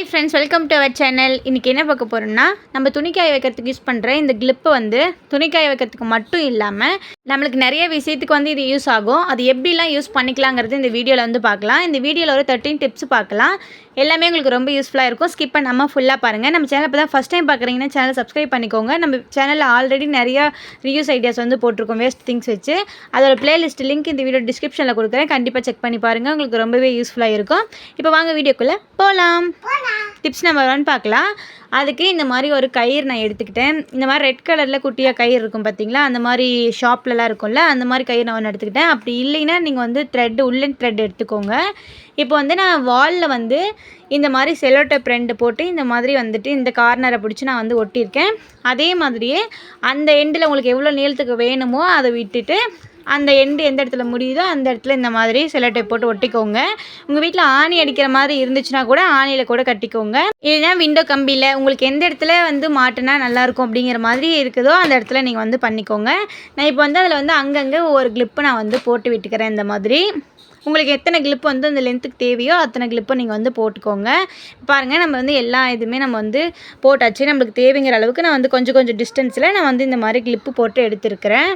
Hi friends welcome to our channel இன்றைக்கி என்ன பார்க்க போகிறோம்னா நம்ம துணிக்காய வைக்கிறதுக்கு யூஸ் பண்ணுற இந்த கிளிப்பு வந்து துணிக்காய வைக்கிறதுக்கு மட்டும் இல்லாமல் நம்மளுக்கு நிறைய விஷயத்துக்கு வந்து இது யூஸ் ஆகும். அது எப்படிலாம் யூஸ் பண்ணிக்கலாங்கிறது இந்த வீடியோவில் வந்து பார்க்கலாம். இந்த வீடியோவில் ஒரு தேர்ட்டின் டிப்ஸ் பார்க்கலாம். எல்லாமே உங்களுக்கு ரொம்ப யூஸ்ஃபுல்லாக இருக்கும். ஸ்கிப் பண்ணாமல் ஃபுல்லாக பாருங்கள் நம்ம சேனல் இப்போ தான் ஃபஸ்ட் டைம் பார்க்குறீங்கன்னா சேனல் சப்ஸ்கிரைப் பண்ணிக்கோங்க. நம்ம சேனலில் ஆல்ரெடி நிறைய ரிவ்யூஸ் ஐடியாஸ் வந்து போட்டிருக்கோம். வேஸ்ட் திங்ஸ் வச்சு. அதோட பிளேலிஸ்ட் லிங்க் இந்த வீடியோ டிஸ்கிரிப்ஷனில் கொடுக்குறேன். கண்டிப்பாக செக் பண்ணி பாருங்கள் உங்களுக்கு ரொம்பவே யூஸ்ஃபுல்லாக இருக்கும். இப்போ வாங்க வீடியோக்குள்ளே போகலாம் டிப்ஸ் நம்பர் ஒன் பார்க்கலாம். அதுக்கு இந்த மாதிரி ஒரு கயிறு நான் எடுத்துக்கிட்டேன். இந்த மாதிரி ரெட் கலரில் குட்டியாக கயிறு இருக்கும் பார்த்தீங்களா அந்த மாதிரி நல்லா இருக்கும்ல அந்த மாதிரி கயிறு நான் ஒன்று எடுத்துக்கிட்டேன். அப்படி இல்லைன்னா நீங்கள் வந்து த்ரெட்டு உள்ளன் த்ரெட் எடுத்துக்கோங்க. இப்போ வந்து நான் வாலில் வந்து இந்த மாதிரி செலோட்டை ப்ரெண்டு போட்டு இந்த மாதிரி வந்துட்டு இந்த கார்னரை பிடிச்சி நான் வந்து ஒட்டியிருக்கேன். அதே மாதிரியே அந்த எண்டில் உங்களுக்கு எவ்வளோ நீளத்துக்கு வேணுமோ அதை விட்டுட்டு அந்த எண்டு எந்த இடத்துல முடியுதோ அந்த இடத்துல இந்த மாதிரி சிலட்டை போட்டு ஒட்டிக்கோங்க. உங்கள் வீட்டில் ஆணி அடிக்கிற மாதிரி இருந்துச்சுன்னா கூட ஆணியில் கூட கட்டிக்கோங்க. இல்லைன்னா விண்டோ கம்பியில் உங்களுக்கு எந்த இடத்துல வந்து மாட்டினா நல்லாயிருக்கும் அப்படிங்கிற மாதிரி இருக்குதோ அந்த இடத்துல நீங்கள் வந்து பண்ணிக்கோங்க. நான் இப்போ வந்து அதில் வந்து அங்கங்கே ஒவ்வொரு கிளிப்பு நான் வந்து போட்டு விட்டுக்கிறேன் இந்த மாதிரி. உங்களுக்கு எத்தனை கிளிப்பு வந்து அந்த லென்த்துக்கு தேவையோ அத்தனை கிளிப்பை நீங்கள் வந்து போட்டுக்கோங்க. பாருங்கள் நம்ம வந்து எல்லா இதுவுமே நம்ம வந்து போட்டாச்சு. நம்மளுக்கு தேவைங்கிற அளவுக்கு நான் வந்து கொஞ்சம் கொஞ்சம் டிஸ்டன்ஸில் நான் வந்து இந்த மாதிரி கிளிப்பு போட்டு எடுத்துருக்கிறேன்.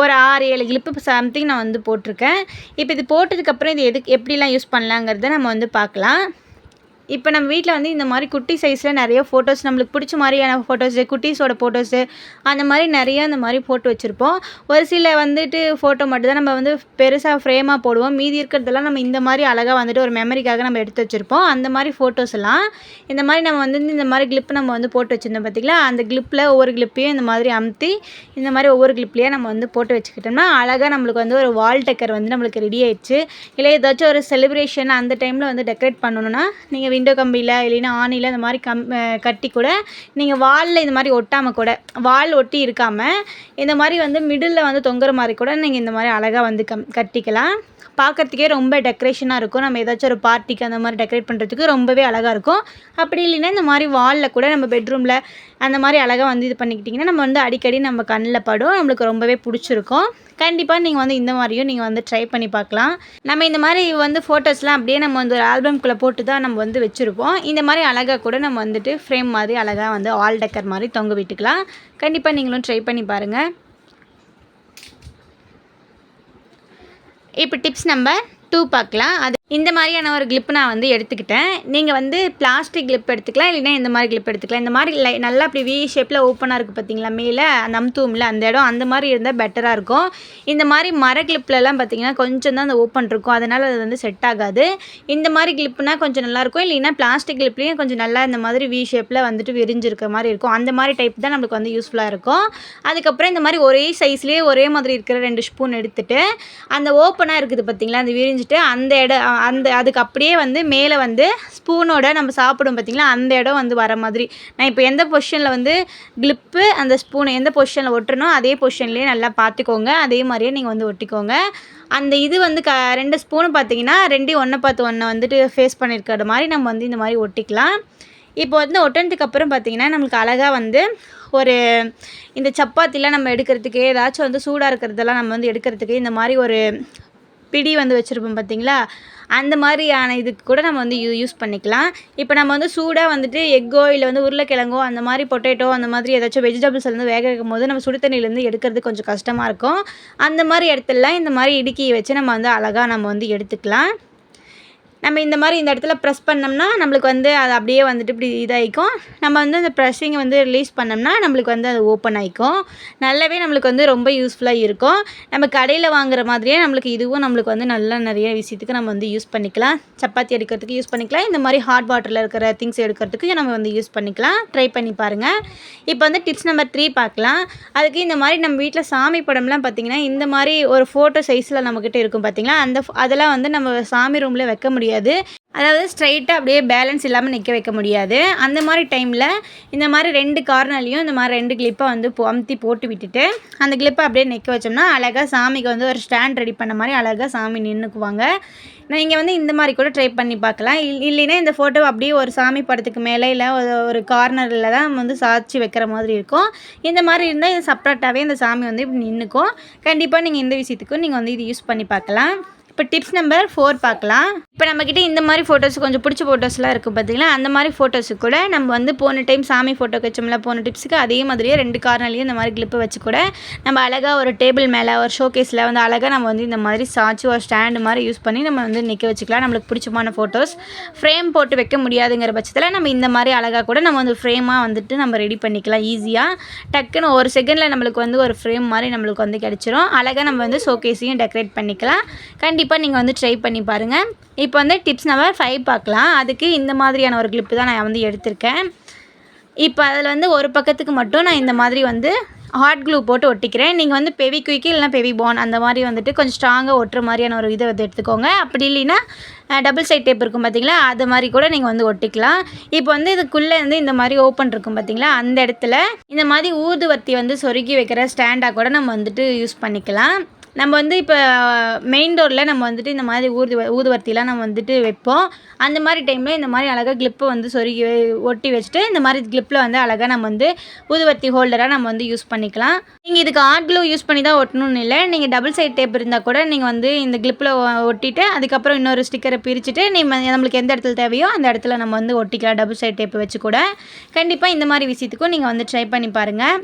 ஒரு ஆறு ஏழு கிளிப்பு சம்திங் நான் வந்து போட்டிருக்கேன். இப்போ இது போட்டதுக்கப்புறம் இது எதுக்கு எப்படிலாம் யூஸ் பண்ணலாங்கிறத நம்ம வந்து பார்க்கலாம். இப்போ நம்ம வீட்டில் வந்து இந்த மாதிரி குட்டி சைஸில் நிறைய ஃபோட்டோஸ் நம்மளுக்கு பிடிச்ச மாதிரியான ஃபோட்டோஸு குட்டீஸோட ஃபோட்டோஸு அந்த மாதிரி நிறைய அந்த மாதிரி போட்டு வச்சுருப்போம். ஒரு சில வந்துட்டு ஃபோட்டோ மட்டும் தான் நம்ம வந்து பெருசாக ஃப்ரேமாக போடுவோம். மீதி இருக்கிறதெல்லாம் நம்ம இந்த மாதிரி அழகாக வந்துட்டு ஒரு மெமரிக்காக நம்ம எடுத்து வச்சுருப்போம். அந்த மாதிரி ஃபோட்டோஸ் எல்லாம் இந்த மாதிரி நம்ம வந்து இந்த மாதிரி கிளிப் நம்ம வந்து போட்டு வச்சுருந்தோம் பார்த்திங்களா? அந்த கிளிப்பில் ஒவ்வொரு கிளிப்பையும் இந்த மாதிரி அமுத்தி இந்த மாதிரி ஒவ்வொரு கிளிப்லேயே நம்ம வந்து போட்டு வச்சுக்கிட்டோம்னா அழகாக நம்மளுக்கு வந்து ஒரு வால் டெக்கர் வந்து நம்மளுக்கு ரெடி ஆயிடுச்சு. இல்லை ஏதாச்சும் ஒரு செலிப்ரேஷன் அந்த டைமில் வந்து டெக்கரேட் பண்ணணுன்னா நீங்கள் விண்டோ கம்பியில் இல்லைன்னா ஆணியில் இந்த மாதிரி கம் கட்டி கூட நீங்கள் வாலில் இந்த மாதிரி ஒட்டாமல் கூட வால் ஒட்டி இருக்காமல் இந்த மாதிரி வந்து மிடில் வந்து தொங்குற மாதிரி கூட நீங்கள் இந்த மாதிரி அழகாக வந்து கம் கட்டிக்கலாம். பார்க்குறதுக்கே ரொம்ப டெக்கரேஷனாக இருக்கும். நம்ம ஏதாச்சும் ஒரு பார்ட்டிக்கு அந்த மாதிரி டெக்கரேட் பண்ணுறதுக்கு ரொம்பவே அழகாக இருக்கும். அப்படி இல்லைன்னா இந்த மாதிரி வாலில் கூட நம்ம பெட்ரூமில் அந்த மாதிரி அழகாக வந்து இது பண்ணிக்கிட்டிங்கன்னா நம்ம வந்து அடிக்கடி நம்ம கண்ணில் படும். நம்மளுக்கு ரொம்பவே பிடிச்சிருக்கும். கண்டிப்பாக நீங்கள் வந்து இந்த மாதிரியும் நீங்கள் வந்து ட்ரை பண்ணி பார்க்கலாம். நம்ம இந்த மாதிரி வந்து ஃபோட்டோஸ்லாம் அப்படியே நம்ம வந்து ஒரு ஆல்பம்குள்ளே போட்டு தான் நம்ம வந்து வச்சுருப்போம். இந்த மாதிரி அழகாக கூட நம்ம வந்துட்டு ஃப்ரேம் மாதிரி அழகாக வந்து ஆல் டெக்கர் மாதிரி தொங்க விட்டுக்கலாம். கண்டிப்பாக நீங்களும் ட்ரை பண்ணி பாருங்கள் இப்போ டிப்ஸ் நம்பர் டூ பார்க்கலாம். அது இந்த மாதிரியான ஒரு கிளிப் நான் வந்து எடுத்துக்கிட்டேன். நீங்கள் வந்து பிளாஸ்டிக் கிளிப் எடுத்துக்கலாம் இல்லைன்னா இந்த மாதிரி கிளிப் எடுத்துக்கலாம். இந்த மாதிரி லை நல்லா அப்படி வி ஷேப்பில் ஓப்பனாக இருக்குது பார்த்தீங்களா மேலே அந்த அம்தூமில் அந்த இடம் அந்த மாதிரி இருந்தால் பெட்டராக இருக்கும். இந்த மாதிரி மர கிளிப்லலாம் பார்த்தீங்கன்னா கொஞ்சம் தான் அந்த ஓப்பன் இருக்கும். அதனால் அது வந்து செட் ஆகாது. இந்த மாதிரி கிளிப்னா கொஞ்சம் நல்லாயிருக்கும் இல்லைன்னா பிளாஸ்டிக் கிளிப்லேயும் கொஞ்சம் நல்லா இந்த மாதிரி வி ஷேப்பில் வந்துட்டு விரிஞ்சிருக்க மாதிரி இருக்கும். அந்த மாதிரி டைப் தான் நம்மளுக்கு வந்து யூஸ்ஃபுல்லாக இருக்கும். அதுக்கப்புறம் இந்த மாதிரி ஒரே சைஸ்லேயே ஒரே மாதிரி இருக்கிற ரெண்டு ஸ்பூன் எடுத்துகிட்டு அந்த ஓப்பனாக இருக்குது பார்த்தீங்களா அந்த விரிஞ்சு செஞ்சுட்டு அந்த இடம் அந்த அதுக்கு அப்படியே வந்து மேலே வந்து ஸ்பூனோட நம்ம சாப்பிடும் பார்த்திங்களா அந்த இடம் வந்து வர மாதிரி. நான் இப்போ எந்த பொசிஷனில் வந்து கிளிப்பு அந்த ஸ்பூனை எந்த பொசிஷனில் ஒட்டுறனோ அதே பொசிஷன்லேயே நல்லா பார்த்துக்கோங்க அதே மாதிரியே நீங்கள் வந்து ஒட்டிக்கோங்க. அந்த இது வந்து க ரெண்டு ஸ்பூனு பார்த்தீங்கன்னா ரெண்டையும் ஒன்றை பார்த்து ஒன்றை வந்துட்டு ஃபேஸ் பண்ணியிருக்கிற மாதிரி நம்ம வந்து இந்த மாதிரி ஒட்டிக்கலாம். இப்போ வந்து ஒட்டினதுக்கு அப்புறம் பார்த்திங்கன்னா நம்மளுக்கு அழகாக வந்து ஒரு இந்த சப்பாத்திலாம் நம்ம எடுக்கிறதுக்கு ஏதாச்சும் வந்து சூடாக இருக்கிறதெல்லாம் நம்ம வந்து எடுக்கிறதுக்கு இந்த மாதிரி ஒரு பிடி வந்து வச்சுருப்போம் பார்த்தீங்களா? அந்த மாதிரியான இதுக்கு கூட நம்ம வந்து யூ யூஸ் பண்ணிக்கலாம். இப்போ நம்ம வந்து சூடாக வந்துட்டு எக்கோ இல்லை வந்து உருளைக்கிழங்கோ அந்த மாதிரி பொட்டேட்டோ அந்த மாதிரி ஏதாச்சும் வெஜிடபிள்ஸ் வந்து வேக வைக்கும் போது நம்ம சுடு தண்ணியிலேருந்து எடுக்கிறது கொஞ்சம் கஷ்டமாக இருக்கும். அந்த மாதிரி இடத்துலலாம் இந்த மாதிரி இடுக்கியை வச்சு நம்ம வந்து அழகாக நம்ம வந்து எடுத்துக்கலாம். நம்ம இந்த மாதிரி இந்த இடத்துல ப்ரெஸ் பண்ணோம்னா நம்மளுக்கு வந்து அது அப்படியே வந்துட்டு இப்படி இதாகிக்கும் நம்ம வந்து அந்த ப்ரெஸ்ஸிங்கை வந்து ரிலீஸ் பண்ணோம்னா நம்மளுக்கு வந்து அது ஓப்பன் ஆகிக்கும் நல்லாவே நம்மளுக்கு வந்து ரொம்ப யூஸ்ஃபுல்லாக இருக்கும். நம்ம கடையில் வாங்குற மாதிரியே நம்மளுக்கு இதுவும் நம்மளுக்கு வந்து நல்லா நிறைய விஷயத்துக்கு நம்ம வந்து யூஸ் பண்ணிக்கலாம். சப்பாத்தி எடுக்கிறதுக்கு யூஸ் பண்ணிக்கலாம். இந்த மாதிரி ஹாட் வாட்டரில் இருக்கிற திங்ஸ் எடுக்கிறதுக்கு நம்ம வந்து யூஸ் பண்ணிக்கலாம். ட்ரை பண்ணி பாருங்கள் இப்போ வந்து டிப்ஸ் நம்பர் த்ரீ பார்க்கலாம். அதுக்கு இந்த மாதிரி நம்ம வீட்டில் சாமி படம்லாம் பார்த்திங்கன்னா இந்த மாதிரி ஒரு ஃபோட்டோ சைஸில் நம்மக்கிட்ட இருக்கும் பார்த்திங்களா அந்த அதெல்லாம் வந்து நம்ம சாமி ரூமில் வைக்க முடியாது முடியாது. அதாவது ஸ்ட்ரைட்டாக அப்படியே பேலன்ஸ் இல்லாமல் நிற்க வைக்க முடியாது. அந்த மாதிரி டைமில் இந்த மாதிரி ரெண்டு கார்னர்லேயும் இந்த மாதிரி ரெண்டு கிளிப்பை வந்து அமுத்தி போட்டு விட்டுட்டு அந்த கிளிப்பை அப்படியே நிற்க வச்சோம்னா அழகாக சாமிக்கு வந்து ஒரு ஸ்டாண்ட் ரெடி பண்ண மாதிரி அழகாக சாமி நின்றுக்குவாங்க நீங்கள் வந்து இந்த மாதிரி கூட ட்ரை பண்ணி பார்க்கலாம். இல் இல்லைன்னா இந்த ஃபோட்டோ அப்படியே ஒரு சாமி படத்துக்கு மேலே இல்லை ஒரு கார்னரில் தான் வந்து சாட்சி வைக்கிற மாதிரி இருக்கும். இந்த மாதிரி இருந்தால் இது செப்ரேட்டாகவே இந்த சாமி வந்து இப்படி நின்றுக்கும் கண்டிப்பாக நீங்கள் இந்த விஷயத்துக்கும் நீங்கள் வந்து இது யூஸ் பண்ணி பார்க்கலாம். இப்போ டிப்ஸ் நம்பர் ஃபோர் பார்க்கலாம். இப்போ நம்மக்கிட்ட இந்த மாதிரி ஃபோட்டோஸ் கொஞ்சம் பிடிச்ச ஃபோட்டோஸ்லாம் இருக்குது பார்த்தீங்களா? அந்த மாதிரி ஃபோட்டோஸு கூட நம்ம வந்து போன டைம் சாமி ஃபோட்டோ வச்சோம்ல போன டிப்ஸுக்கு அதே மாதிரியே ரெண்டு கார்னர்லேயும் இந்த மாதிரி கிளிப்பு வச்சு கூட நம்ம அழகாக ஒரு டேபிள் மேலே ஒரு ஷோகேஸில் வந்து அழகாக நம்ம வந்து இந்த மாதிரி சாச்சு ஒரு ஸ்டாண்டு மாதிரி யூஸ் பண்ணி நம்ம வந்து நிற்க வச்சுக்கலாம். நம்மளுக்கு பிடிச்சமான ஃபோட்டோஸ் ஃப்ரேம் போட்டு வைக்க முடியாதுங்கிற பட்சத்தில் நம்ம இந்த மாதிரி அழகாக கூட நம்ம வந்து ஃப்ரேமாக வந்துட்டு நம்ம ரெடி பண்ணிக்கலாம் ஈஸியாக டக்குன்னு ஒரு செகண்டில் நம்மளுக்கு வந்து ஒரு ஃப்ரேம் மாதிரி நம்மளுக்கு வந்து கிடச்சிரும். அழகாக நம்ம வந்து ஷோகேஸையும் டெக்கரேட் பண்ணிக்கலாம். கண்டிப்பாக நீங்கள் வந்து ட்ரை பண்ணி பாருங்கள் இப்போ வந்து டிப்ஸ் நம்பர் ஃபைவ் பார்க்கலாம். அதுக்கு இந்த மாதிரியான ஒரு கிளிப்பு தான் நான் வந்து எடுத்திருக்கேன். இப்போ அதில் வந்து ஒரு பக்கத்துக்கு மட்டும் நான் இந்த மாதிரி வந்து ஹாட் க்ளூ போட்டு ஒட்டிக்கிறேன். நீங்கள் வந்து பெவி குயிக்கு இல்லைனா பெவி பான் அந்த மாதிரி வந்துட்டு கொஞ்சம் ஸ்ட்ராங்காக ஒட்டுற மாதிரியான ஒரு இதை வந்து எடுத்துக்கோங்க. அப்படி இல்லைன்னா டபுள் சைட் டேப் இருக்கும் பார்த்தீங்களா அது மாதிரி கூட நீங்கள் வந்து ஒட்டிக்கலாம். இப்போ வந்து இதுக்குள்ளே வந்து இந்த மாதிரி ஓப்பன் இருக்கும் பார்த்தீங்களா அந்த இடத்துல இந்த மாதிரி ஊதுவத்தி வந்து சொருகி வைக்கிற ஸ்டாண்டாக கூட நம்ம வந்துட்டு யூஸ் பண்ணிக்கலாம். நம்ம வந்து இப்போ மெயின் டோரில் நம்ம வந்துட்டு இந்த மாதிரி ஊர்தி ஊதுவர்த்திலாம் நம்ம வந்துட்டு வைப்போம். அந்த மாதிரி டைமில் இந்த மாதிரி அழகாக கிளிப்பை வந்து சொருகி ஒட்டி வச்சுட்டு இந்த மாதிரி கிளிப்பில் வந்து அழகாக நம்ம வந்து ஊதுவர்த்தி ஹோல்டராக நம்ம வந்து யூஸ் பண்ணிக்கலாம். நீங்கள் இதுக்கு ஆர்ட் க்ளூ யூஸ் பண்ணி தான் ஒட்டணும்னு இல்லை. நீங்கள் டபுள் சைட் டேப் இருந்தால் கூட நீங்கள் வந்து இந்த கிளிப்பில் ஒட்டிட்டு அதுக்கப்புறம் இன்னொரு ஸ்டிக்கரை பிரிச்சுட்டு நீங்கள் நம்மளுக்கு எந்த இடத்துல தேவையோ அந்த இடத்துல நம்ம வந்து ஒட்டிக்கலாம். டபுள் சைட் டேப் வச்சு கூட. கண்டிப்பாக இந்த மாதிரி விஷயத்துக்கும் நீங்கள் வந்து ட்ரை பண்ணி பாருங்கள்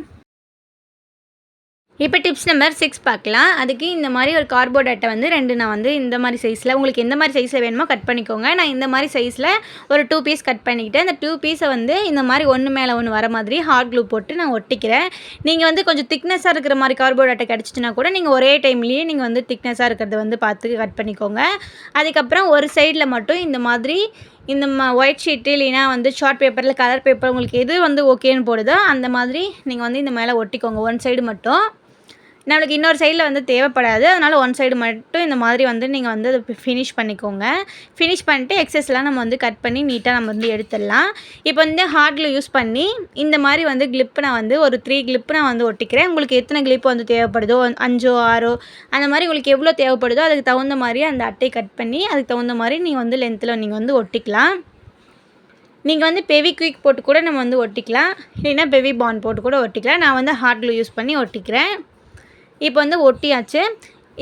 இப்போ டிப்ஸ் நம்பர் சிக்ஸ் பார்க்கலாம். அதுக்கு இந்த மாதிரி ஒரு கார்போர்ட் அட்டை வந்து ரெண்டு நான் வந்து இந்த மாதிரி சைஸில் உங்களுக்கு எந்த மாதிரி சைஸில் வேணுமோ கட் பண்ணிக்கோங்க. நான் இந்த மாதிரி சைஸில் ஒரு டூ பீஸ் கட் பண்ணிக்கிட்டேன் அந்த டூ பீஸை வந்து இந்த மாதிரி ஒன்று மேலே ஒன்று வர மாதிரி ஹார்ட் க்ளூ போட்டு நான் ஒட்டிக்கிறேன். நீங்கள் வந்து கொஞ்சம் திக்னஸாக இருக்கிற மாதிரி கார்போர்ட் அட்டை கிடச்சிச்சின்னா கூட நீங்கள் ஒரே டைம்லேயே நீங்கள் வந்து திக்னஸாக இருக்கிறத வந்து பார்த்து கட் பண்ணிக்கோங்க. அதுக்கப்புறம் ஒரு சைடில் மட்டும் இந்த மாதிரி இந்த ம ஒயிட் ஷீட்டு இல்லைனா வந்து ஷார்ட் பேப்பரில் கலர் பேப்பர் உங்களுக்கு எது வந்து ஓகேன்னு போடுதோ அந்த மாதிரி நீங்கள் வந்து இந்த மேலே ஒட்டிக்கோங்க. ஒன் சைடு மட்டும். நம்மளுக்கு இன்னொரு சைடில் வந்து தேவைப்படாது. அதனால் ஒன் சைடு மட்டும் இந்த மாதிரி வந்து நீங்கள் வந்து அதை ஃபினிஷ் பண்ணிக்கோங்க. ஃபினிஷ் பண்ணிட்டு எக்ஸஸ்லாம் நம்ம வந்து கட் பண்ணி நீட்டாக நம்ம வந்து எடுத்துடலாம். இப்போ வந்து ஹார்டில் யூஸ் பண்ணி இந்த மாதிரி வந்து கிளிப்பு நான் வந்து ஒரு த்ரீ கிளிப்பு நான் வந்து ஒட்டிக்கிறேன். உங்களுக்கு எத்தனை கிளிப்பு வந்து தேவைப்படுதோ அஞ்சோ ஆறோ அந்த மாதிரி உங்களுக்கு எவ்வளோ தேவைப்படுதோ அதுக்கு தகுந்த மாதிரி அந்த அட்டை கட் பண்ணி அதுக்கு தகுந்த மாதிரி நீங்கள் வந்து லென்த்தில் நீங்கள் வந்து ஒட்டிக்கலாம். நீங்கள் வந்து பெவி குயிக் போட்டு கூட நம்ம வந்து ஒட்டிக்கலாம். இல்லைன்னா பெவி பாண்ட் போட்டு கூட ஒட்டிக்கலாம். நான் வந்து ஹார்டில் யூஸ் பண்ணி ஒட்டிக்கிறேன். இப்போ வந்து ஒட்டியாச்சு.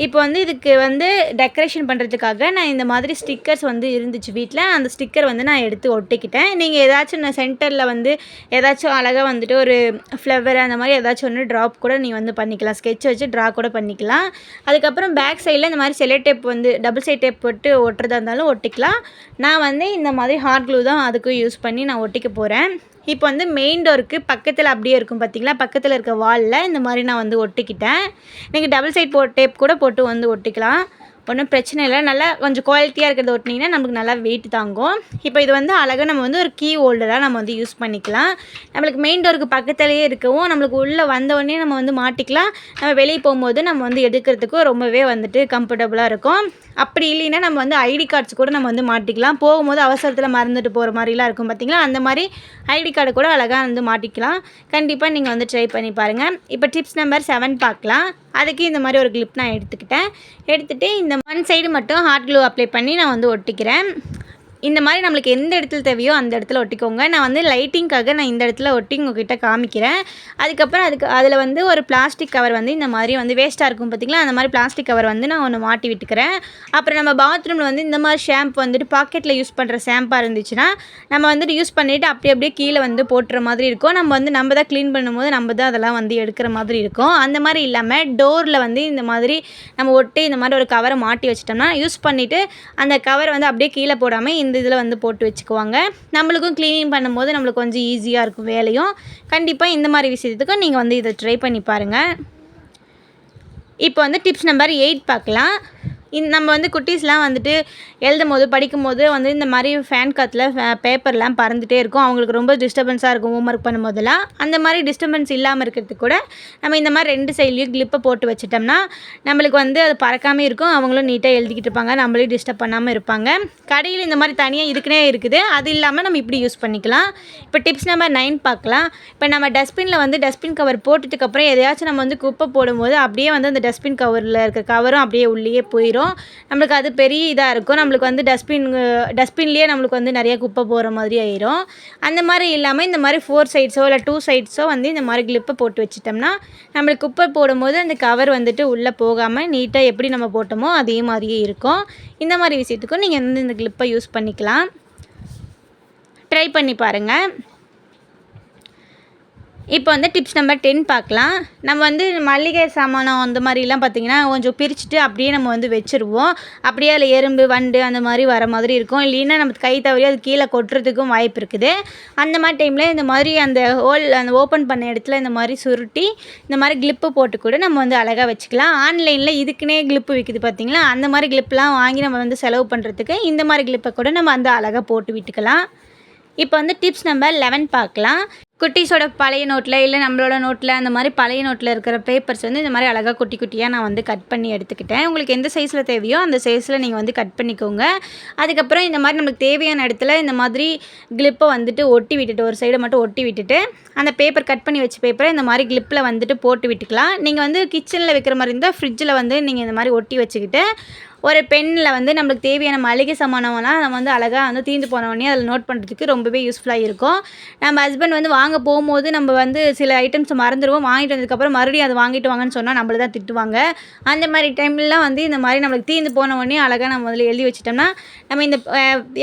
இப்போ வந்து இதுக்கு வந்து டெக்கரேஷன் பண்ணுறதுக்காக நான் இந்த மாதிரி ஸ்டிக்கர்ஸ் வந்து இருந்துச்சு வீட்டில் அந்த ஸ்டிக்கர் வந்து நான் எடுத்து ஒட்டிக்கிட்டேன். நீங்கள் ஏதாச்சும் நான் சென்டரில் வந்து ஏதாச்சும் அழகாக வந்துட்டு ஒரு ஃப்ளவர் அந்த மாதிரி ஏதாச்சும் ஒன்று ட்ராப் கூட நீங்கள் வந்து பண்ணிக்கலாம். ஸ்கெட்ச் வச்சு ட்ரா கூட பண்ணிக்கலாம். அதுக்கப்புறம் பேக் சைடில் இந்த மாதிரி செலோ டேப் வந்து டபுள் சைட் டேப் போட்டு ஒட்டுறதா இருந்தாலும் ஒட்டிக்கலாம். நான் வந்து இந்த மாதிரி ஹார்ட் க்ளூ தான் அதுக்கும் யூஸ் பண்ணி நான் ஒட்டிக்க போகிறேன் இப்போ வந்து மெயின் டோருக்கு பக்கத்தில் அப்படியே இருக்கும் பார்த்தீங்களா பக்கத்தில் இருக்க வாலில் இந்த மாதிரி நான் வந்து ஒட்டிக்கிட்டேன். நீங்கள் டபுள் சைட் போ டேப் கூட போட்டு வந்து ஒட்டிக்கலாம். ஒன்றும் பிரச்சனை இல்லை. நல்லா கொஞ்சம் குவாலிட்டியாக இருக்கிறத ஒட்டினீங்கன்னா நமக்கு நல்லா வெயிட் தாங்கும். இப்போ இது வந்து அழகாக நம்ம வந்து ஒரு கீ ஹோல்டராக நம்ம வந்து யூஸ் பண்ணிக்கலாம். நம்மளுக்கு மெயின் டோருக்கு பக்கத்துலேயே இருக்கவும் நம்மளுக்கு உள்ளே வந்தவொடனே நம்ம வந்து மாட்டிக்கலாம். நம்ம வெளியே போகும்போது நம்ம வந்து எடுக்கிறதுக்கும் ரொம்பவே வந்துட்டு கம்ஃபர்டபுளாக இருக்கும். அப்படி இல்லைன்னா நம்ம வந்து ஐடி கார்ட்ஸ் கூட நம்ம வந்து மாட்டிக்கலாம். போகும்போது அவசரத்தில் மறந்துட்டு போகிற மாதிரிலாம் இருக்கும் பார்த்திங்களா அந்த மாதிரி ஐடி கார்டு கூட அழகாக வந்து மாட்டிக்கலாம். கண்டிப்பாக நீங்கள் வந்து ட்ரை பண்ணி பாருங்கள் இப்போ டிப்ஸ் நம்பர் செவன் பார்க்கலாம். அதுக்கு இந்த மாதிரி ஒரு கிளிப் நான் எடுத்துக்கிட்டேன். எடுத்துகிட்டு இந்த ஒன் சைடு மட்டும் ஹாட் க்ளூ அப்ளை பண்ணி நான் வந்து ஒட்டிக்கிறேன். இந்த மாதிரி நம்மளுக்கு எந்த இடத்துல தேவையோ அந்த இடத்துல ஒட்டிக்கோங்க. நான் வந்து லைட்டிங்க்காக நான் இந்த இடத்துல ஒட்டி உங்ககிட்ட காமிக்கிறேன். அதுக்கப்புறம் அதுக்கு அதில் வந்து ஒரு பிளாஸ்டிக் கவர் வந்து இந்த மாதிரி வந்து வேஸ்ட்டாக இருக்கும் பார்த்திங்களா அந்த மாதிரி பிளாஸ்டிக் கவர் வந்து நான் ஒன்று மாட்டி விட்டுக்கிறேன். அப்புறம் நம்ம பாத்ரூமில் வந்து இந்த மாதிரி ஷாம்பு வந்துட்டு பாக்கெட்டில் யூஸ் பண்ணுற ஷாம்பாக இருந்துச்சுன்னா நம்ம வந்துட்டு யூஸ் பண்ணிவிட்டு அப்படி அப்படியே கீழே வந்து போட்டுற மாதிரி இருக்கும். நம்ம வந்து நம்ம தான் க்ளீன் பண்ணும்போது நம்ம தான் அதெல்லாம் வந்து எடுக்கிற மாதிரி இருக்கும். அந்த மாதிரி இல்லாமல் டோரில் வந்து இந்த மாதிரி நம்ம ஒட்டி இந்த மாதிரி ஒரு கவரை மாட்டி வச்சிட்டோம்னா யூஸ் பண்ணிவிட்டு அந்த கவர் வந்து அப்படியே கீழே போடாமல் இந்த இந்த இதில் வந்து போட்டு வச்சுக்குவாங்க. நம்மளுக்கும் க்ளீனிங் பண்ணும்போது நம்மளுக்கு கொஞ்சம் ஈஸியாக இருக்கும் வேலையும். கண்டிப்பாக இந்த மாதிரி விஷயத்துக்கும் நீங்கள் வந்து இதை ட்ரை பண்ணி பாருங்கள் இப்போ வந்து டிப்ஸ் நம்பர் எயிட் பார்க்கலாம். இந் நம்ம வந்து குட்டீஸ்லாம் வந்துட்டு எழுதும் போது படிக்கும் போது வந்து இந்த மாதிரி ஃபேன் காற்றுல பேப்பர்லாம் பறந்துகிட்டே இருக்கும். அவங்களுக்கு ரொம்ப டிஸ்டர்பன்ஸாக இருக்கும் ஹோம் ஒர்க் பண்ணும் போதெல்லாம் அந்த மாதிரி டிஸ்டர்பன்ஸ் இல்லாமல் இருக்கிறதுக்கு கூட நம்ம இந்த மாதிரி ரெண்டு சைட்லேயும் கிளிப்பை போட்டு வச்சிட்டோம்னா நம்மளுக்கு வந்து அது பறக்காமல் இருக்கும். அவங்களும் நீட்டாக எழுதிக்கிட்டு இருப்பாங்க. நம்மளையும் டிஸ்டர்ப் பண்ணாமல் இருப்பாங்க. கடையில் இந்த மாதிரி தனியாக இதுக்குனே இருக்குது. அது இல்லாமல் நம்ம இப்படி யூஸ் பண்ணிக்கலாம். இப்போ டிப்ஸ் நம்பர் நைன் பார்க்கலாம். இப்போ நம்ம டஸ்ட்பினில் வந்து டஸ்ட்பின் கவர் போட்டுட்டுக்கப்புறம் எதையாச்சும் நம்ம வந்து குப்பை போடும்போது அப்படியே வந்து அந்த டஸ்ட்பின் கவரில் இருக்க கவரும் அப்படியே உள்ளேயே போயிடும் வரும் நம்மளுக்கு அது பெரிய இதாக இருக்கும். நம்மளுக்கு வந்து டஸ்ட்பின் டஸ்ட்பின்லேயே நம்மளுக்கு வந்து நிறைய குப்பை போகிற மாதிரி ஆயிரும். அந்த மாதிரி இல்லாமல் இந்த மாதிரி ஃபோர் சைட்ஸோ இல்லை டூ சைட்ஸோ வந்து இந்த மாதிரி கிளிப்பை போட்டு வச்சிட்டோம்னா நம்மளுக்கு குப்பை போடும்போது அந்த கவர் வந்துட்டு உள்ளே போகாமல் நீட்டாக எப்படி நம்ம போட்டோமோ அதே மாதிரியே இருக்கும். இந்த மாதிரி விஷயத்துக்கும் நீங்கள் வந்து இந்த கிளிப்பை யூஸ் பண்ணிக்கலாம். ட்ரை பண்ணி பாருங்கள் இப்போ வந்து டிப்ஸ் நம்பர் டென் பார்க்கலாம். நம்ம வந்து மல்லிகை சாமானம் அந்த மாதிரிலாம் பார்த்திங்கன்னா கொஞ்சம் பிரிச்சுட்டு அப்படியே நம்ம வந்து வச்சுருவோம். அப்படியே அதில் எறும்பு வண்டு அந்த மாதிரி வர மாதிரி இருக்கும். இல்லைன்னா நம்ம கை தவறி அது கீழே கொட்டுறதுக்கும் வாய்ப்பு இருக்குது. அந்த மாதிரி டைமில் இந்த மாதிரி அந்த ஹோல் அந்த ஓப்பன் பண்ண இடத்துல இந்த மாதிரி சுருட்டி இந்த மாதிரி கிளிப்பு போட்டு கூட நம்ம வந்து அழகாக வச்சுக்கலாம். ஆன்லைனில் இதுக்குன்னே கிளிப்பு விற்குது பார்த்திங்களா? அந்த மாதிரி கிளிப்லாம் வாங்கி நம்ம வந்து செலவு பண்ணுறதுக்கு இந்த மாதிரி கிளிப்பை கூட நம்ம வந்து அழகாக போட்டு விட்டுக்கலாம். இப்போ வந்து டிப்ஸ் நம்பர் லெவன் பார்க்கலாம். குட்டீஸோட பழைய நோட்டில் இல்லை நம்மளோட நோட்டில் அந்த மாதிரி பழைய நோட்டில் இருக்கிற பேப்பர்ஸ் வந்து இந்த மாதிரி அழகாக குட்டி குட்டியாக நான் வந்து கட் பண்ணி எடுத்துக்கிட்டேன். உங்களுக்கு எந்த சைஸில் தேவையோ அந்த சைஸில் நீங்கள் வந்து கட் பண்ணிக்கோங்க. அதுக்கப்புறம் இந்த மாதிரி நம்மளுக்கு தேவையான இடத்துல இந்த மாதிரி கிளிப்பை வந்துட்டு ஒட்டி விட்டுட்டு ஒரு சைடை மட்டும் ஒட்டி விட்டுட்டு அந்த பேப்பர் கட் பண்ணி வச்ச பேப்பரை இந்த மாதிரி கிளிப்பில் வந்துட்டு போட்டு விட்டுக்கலாம். நீங்கள் வந்து கிச்சனில் வைக்கிற மாதிரி இருந்தால் ஃப்ரிட்ஜில் வந்து நீங்கள் இந்த மாதிரி ஒட்டி வச்சுக்கிட்டு ஒரு பெண்ணில் வந்து நம்மளுக்கு தேவையான மளிகை சாமானம்லாம் நம்ம வந்து அழகாக வந்து தீர்ந்து போனவொடனே அதில் நோட் பண்ணுறதுக்கு ரொம்பவே யூஸ்ஃபுல்லாக இருக்கும். நம்ம ஹஸ்பண்ட் வந்து வாங்க போகும்போது நம்ம வந்து சில ஐட்டம்ஸ் மறந்துடுவோம். வாங்கிட்டு வந்ததுக்கப்புறம் மறுபடியும் அதை வாங்கிட்டு வாங்கன்னு சொன்னால் நம்மள தான் திட்டுவாங்க. அந்த மாதிரி டைம்லாம் வந்து இந்த மாதிரி நம்மளுக்கு தீர்ந்து போனவொடனே அழகாக நம்ம அதில் எழுதி வச்சிட்டோம்னா நம்ம இந்த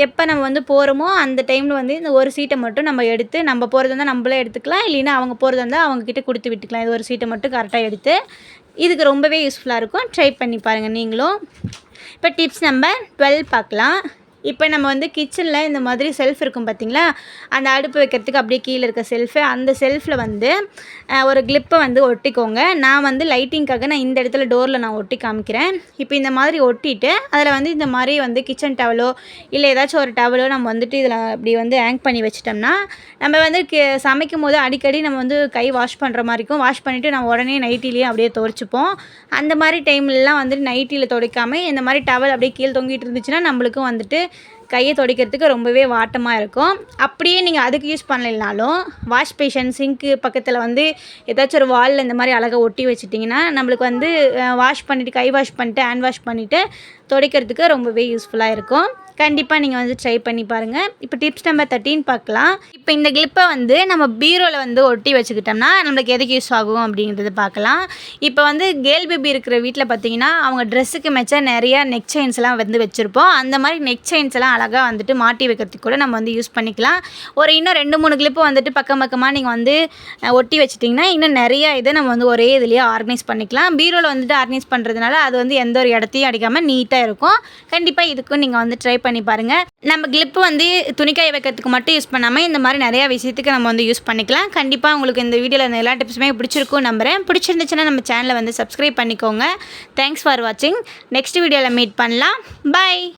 எப்போ நம்ம வந்து போகிறோமோ அந்த டைமில் வந்து இந்த ஒரு சீட்டை மட்டும் நம்ம எடுத்து நம்ம போகிறதா இருந்தால் நம்மளே எடுத்துக்கலாம். இல்லைன்னா அவங்க போகிறதா இருந்தால் அவங்கக்கிட்ட கொடுத்து விட்டுக்கலாம். இது ஒரு சீட்டை மட்டும் கரெக்டாக எடுத்து. இதுக்கு ரொம்பவே யூஸ்ஃபுல்லாக இருக்கும். ட்ரை பண்ணி பாருங்கள் நீங்களும். இப்போ டிப்ஸ் நம்பர் டுவெல் பார்க்கலாம். இப்போ நம்ம வந்து கிச்சனில் இந்த மாதிரி செல்ஃப் இருக்கும் பார்த்தீங்களா? அந்த அடுப்பு வைக்கிறதுக்கு அப்படியே கீழே இருக்க செல்ஃபு அந்த செல்ஃபில் வந்து ஒரு கிளிப்பை வந்து ஒட்டிக்கோங்க. நான் வந்து லைட்டிங்க்காக நான் இந்த இடத்துல டோரில் நான் ஒட்டி காமிக்கிறேன். இப்போ இந்த மாதிரி ஒட்டிட்டு அதில் வந்து இந்த மாதிரி வந்து கிச்சன் டவலோ இல்லை ஏதாச்சும் ஒரு டவலோ நம்ம வந்துட்டு இதில் அப்படி வந்து ஹேங் பண்ணி வச்சிட்டோம்னா நம்ம வந்து சமைக்கும் போது அடிக்கடி நம்ம வந்து கை வாஷ் பண்ணுற மாதிரி இருக்கும். வாஷ் பண்ணிவிட்டு நம்ம உடனே நைட்டிலேயே அப்படியே துவைச்சிப்போம். அந்த மாதிரி டைம்லலாம் வந்துட்டு நைட்டியில் துடைக்காமல் இந்த மாதிரி டவல் அப்படியே கீழே தொங்கிட்டு இருந்துச்சுன்னா நம்மளுக்கும் வந்துட்டு கையை துடைக்கிறதுக்கு ரொம்பவே வாட்டமாக இருக்கும். அப்படியே நீங்கள் அதுக்கு யூஸ் பண்ணலைனாலும் வாஷ் பேஷன் சிங்க்கு பக்கத்தில் வந்து ஏதாச்சும் ஒரு வாலில் இந்த மாதிரி அழகாக ஒட்டி வச்சுட்டிங்கன்னா நம்மளுக்கு வந்து வாஷ் பண்ணிவிட்டு கை வாஷ் பண்ணிட்டு ஹேண்ட் வாஷ் பண்ணிவிட்டு துடைக்கிறதுக்கு ரொம்பவே யூஸ்ஃபுல்லாக இருக்கும். கண்டிப்பாக நீங்கள் வந்து ட்ரை பண்ணி பாருங்கள் இப்போ டிப்ஸ் நம்பர் தேர்ட்டின் பார்க்கலாம். இப்போ இந்த கிளிப்பை வந்து நம்ம பீரோவில் வந்து ஒட்டி வச்சுக்கிட்டோம்னா நம்மளுக்கு எதுக்கு யூஸ் ஆகும் அப்படிங்கிறத பார்க்கலாம். இப்போ வந்து கேர்ள் பேபி இருக்கிற வீட்டில் பார்த்தீங்கன்னா அவங்க ட்ரெஸ்ஸுக்கு மெச்ச நிறைய நெக் செயின்ஸ்லாம் வந்து வச்சுருப்போம். அந்த மாதிரி நெக் செயின்ஸ் எல்லாம் அழகாக வந்துட்டு மாட்டி வைக்கிறதுக்கு கூட நம்ம வந்து யூஸ் பண்ணிக்கலாம். ஒரு இன்னும் ரெண்டு மூணு கிளிப்பு வந்துட்டு பக்கம் பக்கமாக நீங்கள் வந்து ஒட்டி வச்சிட்டிங்கன்னா இன்னும் நிறைய இதை நம்ம வந்து ஒரே இதுலேயே ஆர்கனைஸ் பண்ணிக்கலாம். பீரோவில் வந்துட்டு ஆர்கனைஸ் பண்ணுறதுனால அது வந்து எந்த ஒரு இடத்தையும் அடிக்காமல் நீட்டாக இருக்கும். கண்டிப்பாக இதுக்கும் நீங்கள் வந்து ட்ரை பண்ணி பாருங்கள் நம்ம கிளிப்பு வந்து துணிக்காய வைக்கிறதுக்கு மட்டும் யூஸ் பண்ணாமல் இந்த மாதிரி நிறையா விஷயத்துக்கு நம்ம வந்து யூஸ் பண்ணிக்கலாம். கண்டிப்பாக உங்களுக்கு இந்த வீடியோவில் இந்த எல்லா டிப்ஸுமே பிடிச்சிருக்கும் நம்புறேன். பிடிச்சிருந்துச்சுன்னா நம்ம சேனலை வந்து சப்ஸ்கிரைப் பண்ணிக்கோங்க. தேங்க்ஸ் ஃபார் வாட்சிங் நெக்ஸ்ட் வீடியோவில் மீட் பண்ணலாம். பை